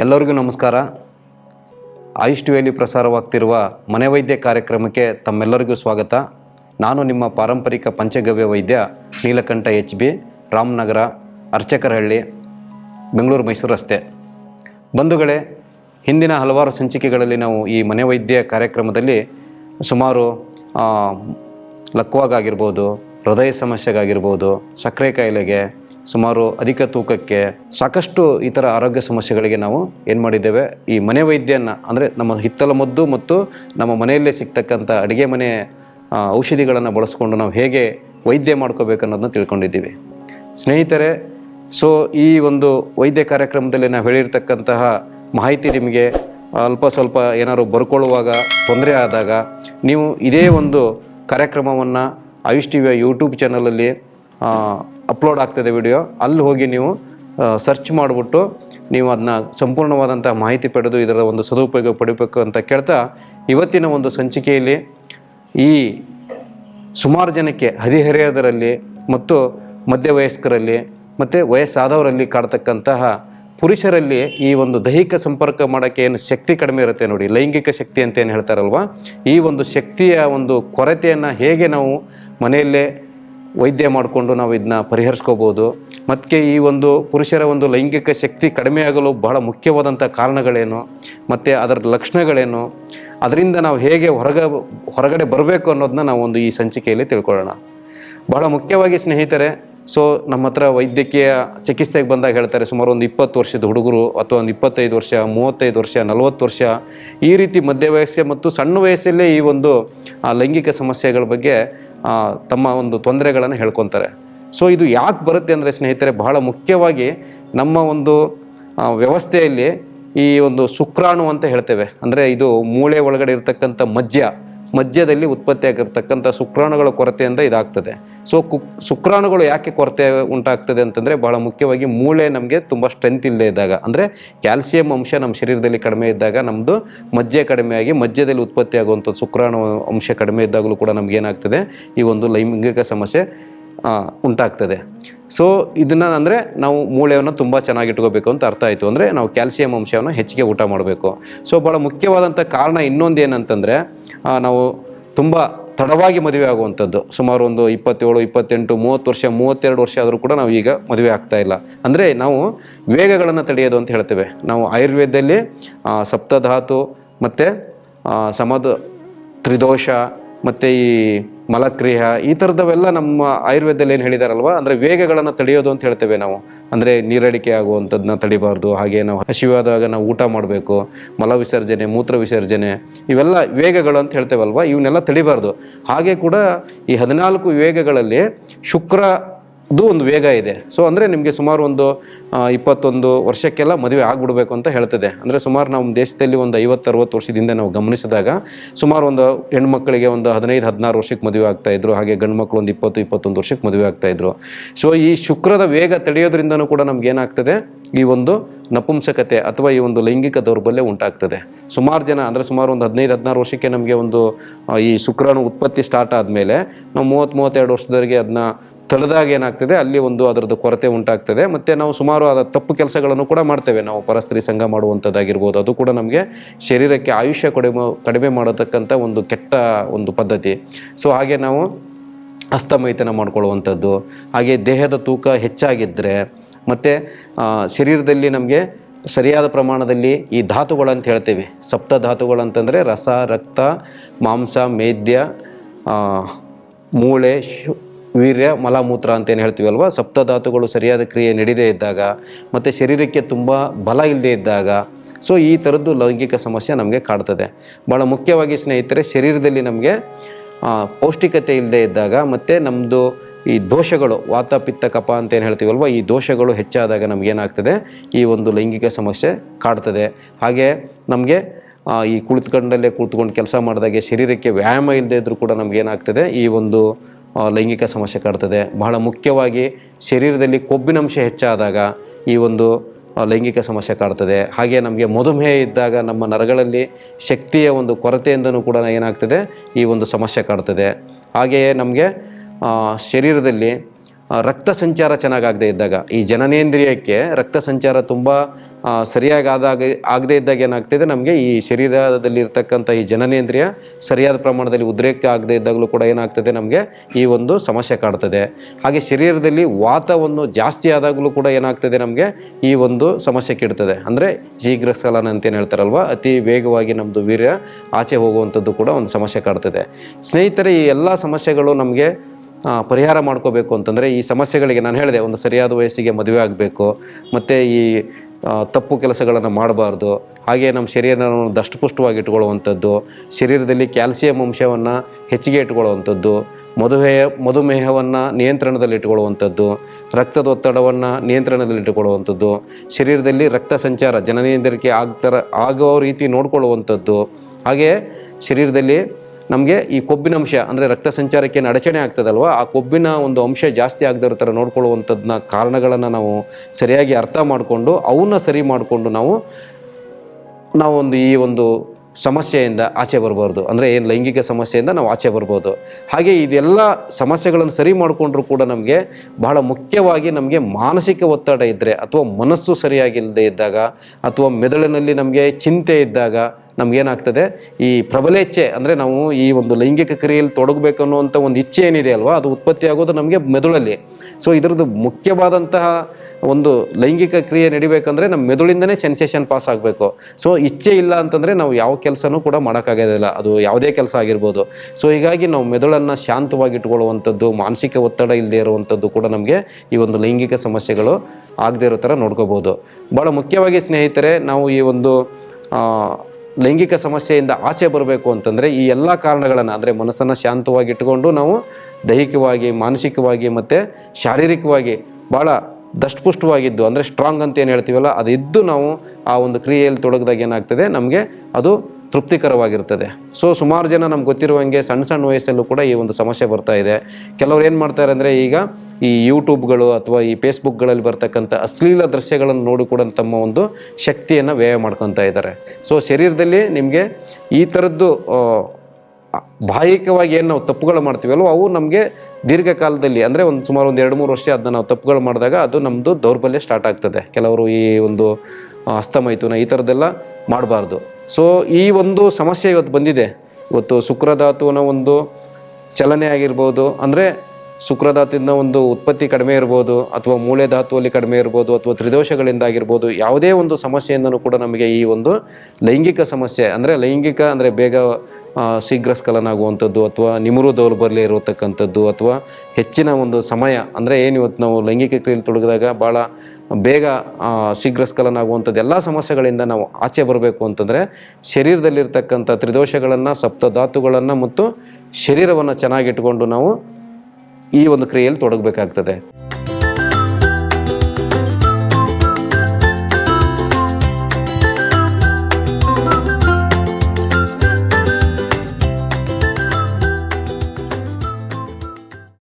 ಎಲ್ಲರಿಗೂ ನಮಸ್ಕಾರ. ಆಯುಷ್ ಟಿವಿಯಲ್ಲಿ ಪ್ರಸಾರವಾಗ್ತಿರುವ ಮನೆ ವೈದ್ಯ ಕಾರ್ಯಕ್ರಮಕ್ಕೆ ತಮ್ಮೆಲ್ಲರಿಗೂ ಸ್ವಾಗತ. ನಾನು ನಿಮ್ಮ ಪಾರಂಪರಿಕ ಪಂಚಗವ್ಯ ವೈದ್ಯ ನೀಲಕಂಠ ಎಚ್ ಬಿ, ರಾಮನಗರ, ಅರ್ಚಕರಹಳ್ಳಿ, ಬೆಂಗಳೂರು ಮೈಸೂರು ರಸ್ತೆ. ಬಂಧುಗಳೇ, ಹಿಂದಿನ ಹಲವಾರು ಸಂಚಿಕೆಗಳಲ್ಲಿ ನಾವು ಈ ಮನೆ ವೈದ್ಯ ಕಾರ್ಯಕ್ರಮದಲ್ಲಿ ಸುಮಾರು ಲಕ್ವಾಗಾಗಿರ್ಬೋದು ಹೃದಯ ಸಮಸ್ಯೆಗಾಗಿರ್ಬೋದು, ಸಕ್ಕರೆ ಕಾಯಿಲೆಗೆ ಸುಮಾರು ಅಧಿಕ ತೂಕಕ್ಕೆ ಸಾಕಷ್ಟು ಇತರ ಆರೋಗ್ಯ ಸಮಸ್ಯೆಗಳಿಗೆ ನಾವು ಏನು ಮಾಡಿದ್ದೇವೆ? ಈ ಮನೆ ವೈದ್ಯನ, ಅಂದರೆ ನಮ್ಮ ಹಿತ್ತಲ ಮದ್ದು ಮತ್ತು ನಮ್ಮ ಮನೆಯಲ್ಲೇ ಸಿಗ್ತಕ್ಕಂಥ ಅಡುಗೆ ಮನೆ ಔಷಧಿಗಳನ್ನು ಬಳಸ್ಕೊಂಡು ನಾವು ಹೇಗೆ ವೈದ್ಯ ಮಾಡ್ಕೋಬೇಕು ಅನ್ನೋದನ್ನ ತಿಳ್ಕೊಂಡಿದ್ದೀವಿ. ಸ್ನೇಹಿತರೆ, ಸೊ ಈ ಒಂದು ವೈದ್ಯ ಕಾರ್ಯಕ್ರಮದಲ್ಲಿ ನಾವು ಹೇಳಿರ್ತಕ್ಕಂತಹ ಮಾಹಿತಿ ನಿಮಗೆ ಅಲ್ಪ ಸ್ವಲ್ಪ ಏನಾದರೂ ಬರ್ಕೊಳ್ಳುವಾಗ ತೊಂದರೆ ಆದಾಗ ನೀವು ಇದೇ ಒಂದು ಕಾರ್ಯಕ್ರಮವನ್ನು ಆಯುಷ್ ಟಿವಿಯ ಯೂಟ್ಯೂಬ್ ಚಾನಲಲ್ಲಿ ಅಪ್ಲೋಡ್ ಆಗ್ತದೆ ವಿಡಿಯೋ, ಅಲ್ಲಿ ಹೋಗಿ ನೀವು ಸರ್ಚ್ ಮಾಡಿಬಿಟ್ಟು ನೀವು ಅದನ್ನ ಸಂಪೂರ್ಣವಾದಂಥ ಮಾಹಿತಿ ಪಡೆದು ಇದರ ಒಂದು ಸದುಪಯೋಗ ಪಡಿಬೇಕು ಅಂತ ಕೇಳ್ತಾ ಇವತ್ತಿನ ಒಂದು ಸಂಚಿಕೆಯಲ್ಲಿ ಈ ಸುಮಾರು ಜನಕ್ಕೆ ಹದಿಹರೆಯದರಲ್ಲಿ ಮತ್ತು ಮಧ್ಯವಯಸ್ಕರಲ್ಲಿ ಮತ್ತು ವಯಸ್ಸಾದವರಲ್ಲಿ ಕಾಡ್ತಕ್ಕಂತಹ ಪುರುಷರಲ್ಲಿ ಈ ಒಂದು ದೈಹಿಕ ಸಂಪರ್ಕ ಮಾಡೋಕ್ಕೆ ಏನು ಶಕ್ತಿ ಕಡಿಮೆ ಇರುತ್ತೆ ನೋಡಿ, ಲೈಂಗಿಕ ಶಕ್ತಿ ಅಂತ ಏನು ಹೇಳ್ತಾರಲ್ವ? ಈ ಒಂದು ಶಕ್ತಿಯ ಒಂದು ಕೊರತೆಯನ್ನು ಹೇಗೆ ನಾವು ಮನೆಯಲ್ಲೇ ವೈದ್ಯ ಮಾಡಿಕೊಂಡು ನಾವು ಇದನ್ನ ಪರಿಹರಿಸ್ಕೋಬೋದು. ಮತ್ತು ಈ ಒಂದು ಪುರುಷರ ಒಂದು ಲೈಂಗಿಕ ಶಕ್ತಿ ಕಡಿಮೆ ಆಗಲು ಬಹಳ ಮುಖ್ಯವಾದಂಥ ಕಾರಣಗಳೇನು, ಮತ್ತು ಅದರ ಲಕ್ಷಣಗಳೇನು, ಅದರಿಂದ ನಾವು ಹೇಗೆ ಹೊರಗ, ಹೊರಗಡೆ ಬರಬೇಕು ಅನ್ನೋದನ್ನ ನಾವು ಒಂದು ಈ ಸಂಚಿಕೆಯಲ್ಲಿ ತಿಳ್ಕೊಳ್ಳೋಣ. ಬಹಳ ಮುಖ್ಯವಾಗಿ ಸ್ನೇಹಿತರೆ, ಸೊ ನಮ್ಮ ಹತ್ರ ವೈದ್ಯಕೀಯ ಚಿಕಿತ್ಸೆಗೆ ಬಂದಾಗ ಹೇಳ್ತಾರೆ, ಸುಮಾರು ಒಂದು ಇಪ್ಪತ್ತು ವರ್ಷದ ಹುಡುಗರು ಅಥವಾ ಒಂದು ಇಪ್ಪತ್ತೈದು ವರ್ಷ, ಮೂವತ್ತೈದು ವರ್ಷ, ನಲವತ್ತು ವರ್ಷ, ಈ ರೀತಿ ಮಧ್ಯ ವಯಸ್ಸಿಗೆ ಮತ್ತು ಸಣ್ಣ ವಯಸ್ಸಲ್ಲೇ ಈ ಒಂದು ಲೈಂಗಿಕ ಸಮಸ್ಯೆಗಳ ಬಗ್ಗೆ ತಮ್ಮ ಒಂದು ತೊಂದರೆಗಳನ್ನು ಹೇಳ್ಕೊತಾರೆ. ಸೊ ಇದು ಯಾಕೆ ಬರುತ್ತೆ ಅಂದರೆ ಸ್ನೇಹಿತರೆ, ಬಹಳ ಮುಖ್ಯವಾಗಿ ನಮ್ಮ ಒಂದು ವ್ಯವಸ್ಥೆಯಲ್ಲಿ ಈ ಒಂದು ಶುಕ್ರಾಣು ಅಂತ ಹೇಳ್ತೇವೆ. ಅಂದರೆ ಇದು ಮೂಳೆ ಒಳಗಡೆ ಇರತಕ್ಕಂಥ ಮಜ್ಜ ಮಜ್ಜದಲ್ಲಿ ಉತ್ಪತ್ತಿಯಾಗಿರ್ತಕ್ಕಂಥ ಶುಕ್ರಾಣುಗಳ ಕೊರತೆಯಿಂದ ಇದಾಗ್ತದೆ. ಸೊ ಕು, ಶುಕ್ರಾಣುಗಳು ಯಾಕೆ ಕೊರತೆ ಉಂಟಾಗ್ತದೆ ಅಂತಂದರೆ ಬಹಳ ಮುಖ್ಯವಾಗಿ ಮೂಳೆ ನಮಗೆ ತುಂಬ ಸ್ಟ್ರೆಂತ್ ಇಲ್ಲದೆ ಇದ್ದಾಗ. ಅಂದರೆ ಕ್ಯಾಲ್ಸಿಯಂ ಅಂಶ ನಮ್ಮ ಶರೀರದಲ್ಲಿ ಕಡಿಮೆ ಇದ್ದಾಗ ನಮ್ಮದು ಮಜ್ಜೆ ಕಡಿಮೆಯಾಗಿ ಉತ್ಪತ್ತಿ ಉತ್ಪತ್ತಿಯಾಗುವಂಥ ಶುಕ್ರಾಣು ಅಂಶ ಕಡಿಮೆ ಇದ್ದಾಗಲೂ ಕೂಡ ನಮಗೇನಾಗ್ತದೆ ಈ ಒಂದು ಲೈಂಗಿಕ ಸಮಸ್ಯೆ ಉಂಟಾಗ್ತದೆ. ಸೊ ಇದನ್ನು ಅಂದರೆ ನಾವು ಮೂಳೆಯನ್ನು ತುಂಬ ಚೆನ್ನಾಗಿ ಇಟ್ಕೋಬೇಕು ಅಂತ ಅರ್ಥ ಆಯಿತು. ಅಂದರೆ ನಾವು ಕ್ಯಾಲ್ಸಿಯಂ ಅಂಶವನ್ನು ಹೆಚ್ಚಿಗೆ ಊಟ ಮಾಡಬೇಕು. ಸೊ ಭಾಳ ಮುಖ್ಯವಾದಂಥ ಕಾರಣ ಇನ್ನೊಂದು ಏನಂತಂದರೆ ನಾವು ತುಂಬ ತಡವಾಗಿ ಮದುವೆ ಆಗುವಂಥದ್ದು. ಸುಮಾರು ಒಂದು ಇಪ್ಪತ್ತೇಳು, ಇಪ್ಪತ್ತೆಂಟು, ಮೂವತ್ತು ವರ್ಷ, ಮೂವತ್ತೆರಡು ವರ್ಷ ಆದರೂ ಕೂಡ ನಾವು ಈಗ ಮದುವೆ ಆಗ್ತಾ ಇಲ್ಲ. ಅಂದರೆ ನಾವು ವೇಗಗಳನ್ನು ತಡೆಯೋದು ಅಂತ ಹೇಳ್ತೇವೆ. ನಾವು ಆಯುರ್ವೇದದಲ್ಲಿ ಸಪ್ತಧಾತು ಮತ್ತು ಸಮದ, ತ್ರಿದೋಷ ಮತ್ತು ಈ ಮಲಕ್ರಿಯ ಈ ಥರದವೆಲ್ಲ ನಮ್ಮ ಆಯುರ್ವೇದದಲ್ಲಿ ಏನು ಹೇಳಿದಾರಲ್ವ? ಅಂದರೆ ವೇಗಗಳನ್ನು ತಡೆಯೋದು ಅಂತ ಹೇಳ್ತೇವೆ ನಾವು. ಅಂದರೆ ನೀರಡಿಕೆ ಆಗುವಂಥದ್ದನ್ನ ತಡಿಬಾರ್ದು, ಹಾಗೆ ನಾವು ಹಸಿವಾದಾಗ ನಾವು ಊಟ ಮಾಡಬೇಕು, ಮಲ ವಿಸರ್ಜನೆ, ಮೂತ್ರ ವಿಸರ್ಜನೆ, ಇವೆಲ್ಲ ವೇಗಗಳು ಅಂತ ಹೇಳ್ತೇವಲ್ವ? ಇವನ್ನೆಲ್ಲ ತಡಿಬಾರ್ದು. ಹಾಗೆ ಕೂಡ ಈ ಹದಿನಾಲ್ಕು ವೇಗಗಳಲ್ಲಿ ಶುಕ್ರ ಅದು ಒಂದು ವೇಗ ಇದೆ. ಸೊ ಅಂದರೆ ನಿಮಗೆ ಸುಮಾರು ಒಂದು ಇಪ್ಪತ್ತೊಂದು ವರ್ಷಕ್ಕೆಲ್ಲ ಮದುವೆ ಆಗ್ಬಿಡ್ಬೇಕು ಅಂತ ಹೇಳ್ತದೆ. ಅಂದರೆ ಸುಮಾರು ನಮ್ಮ ದೇಶದಲ್ಲಿ ಒಂದು ಐವತ್ತು ಅರವತ್ತು ವರ್ಷದಿಂದ ನಾವು ಗಮನಿಸಿದಾಗ ಸುಮಾರು ಒಂದು ಹೆಣ್ಮಕ್ಳಿಗೆ ಒಂದು ಹದಿನೈದು, ಹದಿನಾರು ವರ್ಷಕ್ಕೆ ಮದುವೆ ಆಗ್ತಾ ಇದ್ರು. ಹಾಗೆ ಗಂಡು ಮಕ್ಕಳು ಒಂದು ಇಪ್ಪತ್ತು, ಇಪ್ಪತ್ತೊಂದು ವರ್ಷಕ್ಕೆ ಮದುವೆ ಆಗ್ತಾ ಇದ್ರು. ಸೊ ಈ ಶುಕ್ರದ ವೇಗ ತಡೆಯೋದ್ರಿಂದನೂ ಕೂಡ ನಮ್ಗೆ ಏನಾಗ್ತದೆ? ಈ ಒಂದು ನಪುಂಸಕತೆ ಅಥವಾ ಈ ಒಂದು ಲೈಂಗಿಕ ದೌರ್ಬಲ್ಯ ಉಂಟಾಗ್ತದೆ. ಸುಮಾರು ಜನ, ಅಂದರೆ ಸುಮಾರು ಒಂದು ಹದಿನೈದು, ಹದಿನಾರು ವರ್ಷಕ್ಕೆ ನಮಗೆ ಒಂದು ಈ ಶುಕ್ರನ ಉತ್ಪತ್ತಿ ಸ್ಟಾರ್ಟ್ ಆದಮೇಲೆ ನಾವು ಮೂವತ್ತು, ಮೂವತ್ತೆರಡು ವರ್ಷದವರೆಗೆ ಅದನ್ನ ತಳೆದಾಗ ಏನಾಗ್ತದೆ, ಅಲ್ಲಿ ಒಂದು ಅದರದ್ದು ಕೊರತೆ ಉಂಟಾಗ್ತದೆ. ಮತ್ತು ನಾವು ಸುಮಾರು ಅದ ತಪ್ಪು ಕೆಲಸಗಳನ್ನು ಕೂಡ ಮಾಡ್ತೇವೆ. ನಾವು ಪರಸ್ತ್ರೀ ಸಂಘ ಮಾಡುವಂಥದ್ದಾಗಿರ್ಬೋದು. ಅದು ಕೂಡ ನಮಗೆ ಶರೀರಕ್ಕೆ ಆಯುಷ್ಯ ಕಡಿಮೆ ಕಡಿಮೆ ಮಾಡತಕ್ಕಂಥ ಒಂದು ಕೆಟ್ಟ ಒಂದು ಪದ್ಧತಿ. ಸೊ ಹಾಗೆ ನಾವು ಅಸ್ತಮೈತನ ಮಾಡ್ಕೊಳ್ಳುವಂಥದ್ದು. ಹಾಗೆ ದೇಹದ ತೂಕ ಹೆಚ್ಚಾಗಿದ್ದರೆ ಮತ್ತು ಶರೀರದಲ್ಲಿ ನಮಗೆ ಸರಿಯಾದ ಪ್ರಮಾಣದಲ್ಲಿ ಈ ಧಾತುಗಳಂತ ಹೇಳ್ತೇವೆ. ಸಪ್ತ ಧಾತುಗಳಂತಂದರೆ ರಸ, ರಕ್ತ, ಮಾಂಸ, ಮೇದ್ಯ ಮೂಳೆ ವೀರ್ಯ, ಮಲಮೂತ್ರ ಅಂತ ಏನು ಹೇಳ್ತೀವಲ್ವ? ಸಪ್ತಧಾತುಗಳು ಸರಿಯಾದ ಕ್ರಿಯೆ ನಡೀದೇ ಇದ್ದಾಗ, ಮತ್ತು ಶರೀರಕ್ಕೆ ತುಂಬ ಬಲ ಇಲ್ಲದೆ ಇದ್ದಾಗ, ಸೊ ಈ ಥರದ್ದು ಲೈಂಗಿಕ ಸಮಸ್ಯೆ ನಮಗೆ ಕಾಡ್ತದೆ. ಭಾಳ ಮುಖ್ಯವಾಗಿ ಸ್ನೇಹಿತರೆ, ಶರೀರದಲ್ಲಿ ನಮಗೆ ಪೌಷ್ಟಿಕತೆ ಇಲ್ಲದೆ ಇದ್ದಾಗ, ಮತ್ತು ನಮ್ಮದು ಈ ದೋಷಗಳು, ವಾತ, ಪಿತ್ತ ಕಪ ಅಂತ ಏನು ಹೇಳ್ತೀವಲ್ವ, ಈ ದೋಷಗಳು ಹೆಚ್ಚಾದಾಗ ನಮಗೇನಾಗ್ತದೆ, ಈ ಒಂದು ಲೈಂಗಿಕ ಸಮಸ್ಯೆ ಕಾಡ್ತದೆ. ಹಾಗೆ ನಮಗೆ ಈ ಕುಳಿತುಕೊಂಡಲ್ಲೇ ಕುಳಿತುಕೊಂಡು ಕೆಲಸ ಮಾಡಿದಾಗೆ ಶರೀರಕ್ಕೆ ವ್ಯಾಯಾಮ ಇಲ್ಲದೆ ಇದ್ದರೂ ಕೂಡ ನಮಗೇನಾಗ್ತದೆ, ಈ ಒಂದು ಲೈಂಗಿಕ ಸಮಸ್ಯೆ ಕಾಡ್ತದೆ. ಬಹಳ ಮುಖ್ಯವಾಗಿ ಶರೀರದಲ್ಲಿ ಕೊಬ್ಬಿನಂಶ ಹೆಚ್ಚಾದಾಗ ಈ ಒಂದು ಲೈಂಗಿಕ ಸಮಸ್ಯೆ ಕಾಡ್ತದೆ. ಹಾಗೆ ನಮಗೆ ಮಧುಮೇಹ ಇದ್ದಾಗ ನಮ್ಮ ನರಗಳಲ್ಲಿ ಶಕ್ತಿಯ ಒಂದು ಕೊರತೆಯಿಂದನೂ ಕೂಡ ಏನಾಗ್ತದೆ, ಈ ಒಂದು ಸಮಸ್ಯೆ ಕಾಡ್ತದೆ. ಹಾಗೆಯೇ ನಮಗೆ ಶರೀರದಲ್ಲಿ ರಕ್ತ ಸಂಚಾರ ಚೆನ್ನಾಗಾಗದೇ ಇದ್ದಾಗ, ಈ ಜನನೇಂದ್ರಿಯಕ್ಕೆ ರಕ್ತ ಸಂಚಾರ ತುಂಬ ಸರಿಯಾಗಿ ಆದಾಗ, ಆಗದೇ ಇದ್ದಾಗ ಏನಾಗ್ತಿದೆ? ನಮಗೆ ಈ ಶರೀರದಲ್ಲಿರ್ತಕ್ಕಂಥ ಈ ಜನನೇಂದ್ರಿಯ ಸರಿಯಾದ ಪ್ರಮಾಣದಲ್ಲಿ ಉದ್ರೇಕ ಆಗದೇ ಇದ್ದಾಗಲೂ ಕೂಡ ಏನಾಗ್ತದೆ ನಮಗೆ? ಈ ಒಂದು ಸಮಸ್ಯೆ ಕಾಡ್ತದೆ. ಹಾಗೆ ಶರೀರದಲ್ಲಿ ವಾತವನ್ನು ಜಾಸ್ತಿ ಆದಾಗಲೂ ಕೂಡ ಏನಾಗ್ತದೆ ನಮಗೆ? ಈ ಒಂದು ಸಮಸ್ಯೆ ಕೆಡ್ತದೆ. ಅಂದರೆ ಅಂತ ಏನು ಹೇಳ್ತಾರಲ್ವ? ಅತಿ ವೇಗವಾಗಿ ನಮ್ಮದು ವೀರ್ಯ ಆಚೆ ಹೋಗುವಂಥದ್ದು ಕೂಡ ಒಂದು ಸಮಸ್ಯೆ ಕಾಡ್ತದೆ. ಸ್ನೇಹಿತರೆ, ಈ ಎಲ್ಲ ಸಮಸ್ಯೆಗಳು ನಮಗೆ ಪರಿಹಾರ ಮಾಡ್ಕೋಬೇಕು ಅಂತಂದರೆ ಈ ಸಮಸ್ಯೆಗಳಿಗೆ ನಾನು ಹೇಳಿದೆ, ಒಂದು ಸರಿಯಾದ ವಯಸ್ಸಿಗೆ ಮದುವೆ ಆಗಬೇಕು, ಮತ್ತು ಈ ತಪ್ಪು ಕೆಲಸಗಳನ್ನು ಮಾಡಬಾರ್ದು, ಹಾಗೆ ನಮ್ಮ ಶರೀರವನ್ನು ದಷ್ಟಪುಷ್ಟವಾಗಿ ಇಟ್ಕೊಳ್ಳುವಂಥದ್ದು, ಶರೀರದಲ್ಲಿ ಕ್ಯಾಲ್ಸಿಯಂ ಅಂಶವನ್ನು ಹೆಚ್ಚಿಗೆ ಇಟ್ಕೊಳ್ಳುವಂಥದ್ದು, ಮಧುಮೇಹ, ಮಧುಮೇಹವನ್ನು ನಿಯಂತ್ರಣದಲ್ಲಿ ಇಟ್ಕೊಳ್ಳುವಂಥದ್ದು, ರಕ್ತದ ಒತ್ತಡವನ್ನು ನಿಯಂತ್ರಣದಲ್ಲಿ ಇಟ್ಟುಕೊಳ್ಳುವಂಥದ್ದು ಶರೀರದಲ್ಲಿ ರಕ್ತ ಸಂಚಾರ, ಜನನೇಂದ್ರಿಕೆ ಆಗ್ತಾರ ಆಗೋ ರೀತಿ ನೋಡಿಕೊಳ್ಳುವಂಥದ್ದು, ಹಾಗೆ ಶರೀರದಲ್ಲಿ ನಮಗೆ ಈ ಕೊಬ್ಬಿನ ಅಂಶ, ಅಂದರೆ ರಕ್ತ ಸಂಚಾರಕ್ಕೆ ಅಡಚಣೆ ಆಗ್ತದಲ್ವ? ಆ ಕೊಬ್ಬಿನ ಒಂದು ಅಂಶ ಜಾಸ್ತಿ ಆಗದೇ ಇರೋ ಥರ ನೋಡ್ಕೊಳ್ಳುವಂಥದ್ದನ್ನ ಕಾರಣಗಳನ್ನು ನಾವು ಸರಿಯಾಗಿ ಅರ್ಥ ಮಾಡಿಕೊಂಡು ಅವನ್ನ ಸರಿ ಮಾಡಿಕೊಂಡು ನಾವು, ನಾವೊಂದು ಈ ಒಂದು ಸಮಸ್ಯೆಯಿಂದ ಆಚೆ ಬರ್ಬಾರ್ದು ಅಂದರೆ ಏನು ಲೈಂಗಿಕ ಸಮಸ್ಯೆಯಿಂದ ನಾವು ಆಚೆ ಬರ್ಬೋದು. ಹಾಗೆ ಇದೆಲ್ಲ ಸಮಸ್ಯೆಗಳನ್ನು ಸರಿ ಮಾಡಿಕೊಂಡ್ರೂ ಕೂಡ ನಮಗೆ ಬಹಳ ಮುಖ್ಯವಾಗಿ ನಮಗೆ ಮಾನಸಿಕ ಒತ್ತಡ ಇದ್ದರೆ ಅಥವಾ ಮನಸ್ಸು ಸರಿಯಾಗಿಲ್ಲದೆ ಇದ್ದಾಗ, ಅಥವಾ ಮೆದುಳಿನಲ್ಲಿ ನಮಗೆ ಚಿಂತೆ ಇದ್ದಾಗ ನಮಗೇನಾಗ್ತದೆ, ಈ ಪ್ರಬಲ ಇಚ್ಛೆ ಅಂದರೆ ನಾವು ಈ ಒಂದು ಲೈಂಗಿಕ ಕ್ರಿಯೆಯಲ್ಲಿ ತೊಡಗಬೇಕು ಅನ್ನುವಂಥ ಒಂದು ಇಚ್ಛೆ ಏನಿದೆ ಅಲ್ವಾ, ಅದು ಉತ್ಪತ್ತಿ ಆಗೋದು ನಮಗೆ ಮೆದುಳಲ್ಲಿ. ಸೊ ಇದರದ್ದು ಮುಖ್ಯವಾದಂತಹ ಒಂದು ಲೈಂಗಿಕ ಕ್ರಿಯೆ ನಡಿಬೇಕಂದ್ರೆ ನಮ್ಮ ಮೆದುಳಿಂದನೇ ಸೆನ್ಸೇಷನ್ ಪಾಸ್ ಆಗಬೇಕು. ಸೊ ಇಚ್ಛೆ ಇಲ್ಲ ಅಂತಂದರೆ ನಾವು ಯಾವ ಕೆಲಸನೂ ಕೂಡ ಮಾಡೋಕ್ಕಾಗೋದಿಲ್ಲ, ಅದು ಯಾವುದೇ ಕೆಲಸ ಆಗಿರ್ಬೋದು. ಸೊ ಹೀಗಾಗಿ ನಾವು ಮೆದುಳನ್ನು ಶಾಂತವಾಗಿ ಇಟ್ಕೊಳ್ಳುವಂಥದ್ದು ಮಾನಸಿಕ ಒತ್ತಡ ಇಲ್ಲದೆ ಇರುವಂಥದ್ದು ಕೂಡ ನಮಗೆ ಈ ಒಂದು ಲೈಂಗಿಕ ಸಮಸ್ಯೆಗಳು ಆಗದೇ ಇರೋ ಥರ ನೋಡ್ಕೋಬೋದು. ಭಾಳ ಮುಖ್ಯವಾಗಿ ಸ್ನೇಹಿತರೆ, ನಾವು ಈ ಒಂದು ಲೈಂಗಿಕ ಸಮಸ್ಯೆಯಿಂದ ಆಚೆ ಬರಬೇಕು ಅಂತಂದರೆ ಈ ಎಲ್ಲ ಕಾರಣಗಳನ್ನು, ಅಂದರೆ ಮನಸ್ಸನ್ನು ಶಾಂತವಾಗಿ ಇಟ್ಕೊಂಡು ನಾವು ದೈಹಿಕವಾಗಿ, ಮಾನಸಿಕವಾಗಿ ಮತ್ತು ಶಾರೀರಿಕವಾಗಿ ಭಾಳ ದಷ್ಟಪುಷ್ಟವಾಗಿದ್ದು, ಅಂದರೆ ಸ್ಟ್ರಾಂಗ್ ಅಂತ ಏನು ಹೇಳ್ತೀವಲ್ಲ, ಅದಿದ್ದು ನಾವು ಆ ಒಂದು ಕ್ರಿಯೆಯಲ್ಲಿ ತೊಡಗಿದಾಗ ಏನಾಗ್ತದೆ? ನಮಗೆ ಅದು ತೃಪ್ತಿಕರವಾಗಿರ್ತದೆ ಸೊ ಸುಮಾರು ಜನ ನಮ್ಗೆ ಗೊತ್ತಿರುವಂಗೆ ಸಣ್ಣ ಸಣ್ಣ ವಯಸ್ಸಲ್ಲೂ ಕೂಡ ಈ ಒಂದು ಸಮಸ್ಯೆ ಬರ್ತಾ ಇದೆ. ಕೆಲವ್ರು ಏನು ಮಾಡ್ತಾರೆ ಅಂದರೆ ಈಗ ಈ ಯೂಟ್ಯೂಬ್ಗಳು ಅಥವಾ ಈ ಫೇಸ್ಬುಕ್ಗಳಲ್ಲಿ ಬರ್ತಕ್ಕಂಥ ಅಶ್ಲೀಲ ದೃಶ್ಯಗಳನ್ನು ನೋಡಿ ಕೂಡ ತಮ್ಮ ಒಂದು ಶಕ್ತಿಯನ್ನು ವ್ಯಯ ಮಾಡ್ಕೊತಾ ಇದ್ದಾರೆ. ಸೊ ಶರೀರದಲ್ಲಿ ನಿಮಗೆ ಈ ಥರದ್ದು ಬಾಹಿಕವಾಗಿ ಏನು ನಾವು ತಪ್ಪುಗಳು ಮಾಡ್ತೀವಲ್ವ ಅವು ನಮಗೆ ದೀರ್ಘಕಾಲದಲ್ಲಿ, ಅಂದರೆ ಒಂದು ಸುಮಾರು ಒಂದು ಎರಡು ಮೂರು ವರ್ಷ ಅದನ್ನ ನಾವು ತಪ್ಪುಗಳು ಮಾಡಿದಾಗ ಅದು ನಮ್ಮದು ದೌರ್ಬಲ್ಯ ಸ್ಟಾರ್ಟ್ ಆಗ್ತದೆ. ಕೆಲವರು ಈ ಒಂದು ಹಸ್ತಮೈಥುನ ಈ ಥರದ್ದೆಲ್ಲ ಮಾಡಬಾರ್ದು. ಸೊ ಈ ಒಂದು ಸಮಸ್ಯೆ ಇವತ್ತು ಬಂದಿದೆ. ಇವತ್ತು ಶುಕ್ರಧಾತುವಿನ ಒಂದು ಚಲನೆ ಆಗಿರ್ಬೋದು, ಅಂದರೆ ಶುಕ್ರಧಾತುವಿನ ಒಂದು ಉತ್ಪತ್ತಿ ಕಡಿಮೆ ಇರ್ಬೋದು, ಅಥವಾ ಮೂಳೆ ಧಾತುವಲ್ಲಿ ಕಡಿಮೆ ಇರ್ಬೋದು, ಅಥವಾ ತ್ರಿದೋಷಗಳಿಂದ ಆಗಿರ್ಬೋದು, ಯಾವುದೇ ಒಂದು ಸಮಸ್ಯೆಯಿಂದನೂ ಕೂಡ ನಮಗೆ ಈ ಒಂದು ಲೈಂಗಿಕ ಸಮಸ್ಯೆ, ಅಂದರೆ ಲೈಂಗಿಕ, ಅಂದರೆ ಬೇಗ ಶೀಘ್ರ ಸ್ಕಲನ ಆಗುವಂಥದ್ದು ಅಥವಾ ನಿಮರು ದೌರ್ಬಲ್ಯ ಇರತಕ್ಕಂಥದ್ದು, ಅಥವಾ ಹೆಚ್ಚಿನ ಒಂದು ಸಮಯ, ಅಂದರೆ ಏನು ಇವತ್ತು ನಾವು ಲೈಂಗಿಕ ಕ್ರಿಯೆಯಲ್ಲಿ ತೊಡಗಿದಾಗ ಭಾಳ ಬೇಗ ಶೀಘ್ರ ಸ್ಖಲನ ಆಗುವಂಥದ್ದು ಎಲ್ಲ ಸಮಸ್ಯೆಗಳಿಂದ ನಾವು ಆಚೆ ಬರಬೇಕು ಅಂತಂದರೆ ಶರೀರದಲ್ಲಿರ್ತಕ್ಕಂಥ ತ್ರಿದೋಷಗಳನ್ನು, ಸಪ್ತಧಾತುಗಳನ್ನು ಮತ್ತು ಶರೀರವನ್ನು ಚೆನ್ನಾಗಿಟ್ಕೊಂಡು ನಾವು ಈ ಒಂದು ಕ್ರಿಯೆಯಲ್ಲಿ ತೊಡಗಬೇಕಾಗ್ತದೆ.